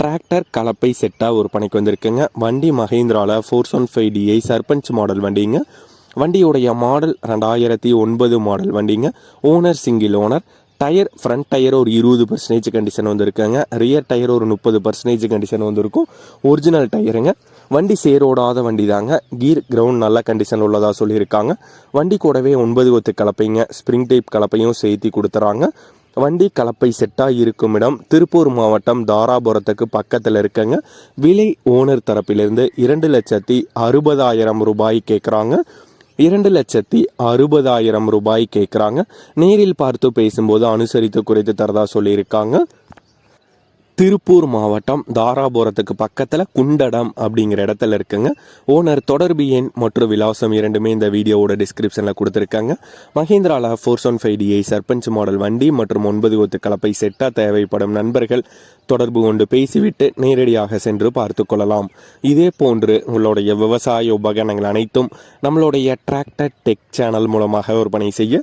Tractor கலப்பை செட்டாக ஒரு பணிக்கு வந்திருக்குங்க. வண்டி மஹேந்திராவில் four one five DI Sarpanch model வண்டிங்க. வண்டியுடைய மாடல் ரெண்டாயிரத்தி ஒன்பது மாடல் வண்டிங்க. Owner single owner. Tyre front tyre ஒரு இருபது பர்சன்டேஜ் கண்டிஷன் வந்திருக்காங்க. ரியர் டயர் ஒரு முப்பது பர்சன்டேஜ் கண்டிஷன் வந்திருக்கும். ஒரிஜினல் டயருங்க. வண்டி சேரோடாத வண்டி தாங்க கீர் கிரவுண்ட் நல்ல கண்டிஷன் உள்ளதாக சொல்லியிருக்காங்க. வண்டி கூடவே ஒன்பது ஒத்து கலப்பைங்க. ஸ்ப்ரிங் டைப் கலப்பையும் சேர்த்தி கொடுத்துறாங்க. வண்டி கலப்பை செட்டாக இருக்கும் இடம். திருப்பூர் மாவட்டம் தாராபுரத்துக்கு பக்கத்தில் இருக்கங்க. விலை ஓனர் தரப்பிலிருந்து இரண்டு லட்சத்தி அறுபதாயிரம் ரூபாய் கேட்குறாங்க இரண்டு லட்சத்தி அறுபதாயிரம் ரூபாய் கேட்குறாங்க நேரில் பார்த்து பேசும்போது அனுசரித்து குறைத்து தரதா சொல்லியிருக்காங்க. திருப்பூர் மாவட்டம் தாராபுரத்துக்கு பக்கத்தில் குண்டடம் அப்படிங்கிற இடத்துல இருக்குங்க. ஓனர் தொடர்பு எண் மற்றும் விலாசம் இரண்டுமே இந்த வீடியோவோட டிஸ்கிரிப்ஷனில் கொடுத்துருக்காங்க. மஹேந்திரால four one five DI Sarpanch model வண்டி மற்றும் ஒன்பது ஒத்து கலப்பை செட்டாக தேவைப்படும் நண்பர்கள் தொடர்பு கொண்டு பேசிவிட்டு நேரடியாக சென்று பார்த்து கொள்ளலாம். இதே போன்று உங்களுடைய விவசாய உபகரணங்கள் அனைத்தும் நம்மளுடைய டிராக்டர் டெக் சேனல் மூலமாக விற்பனை செய்ய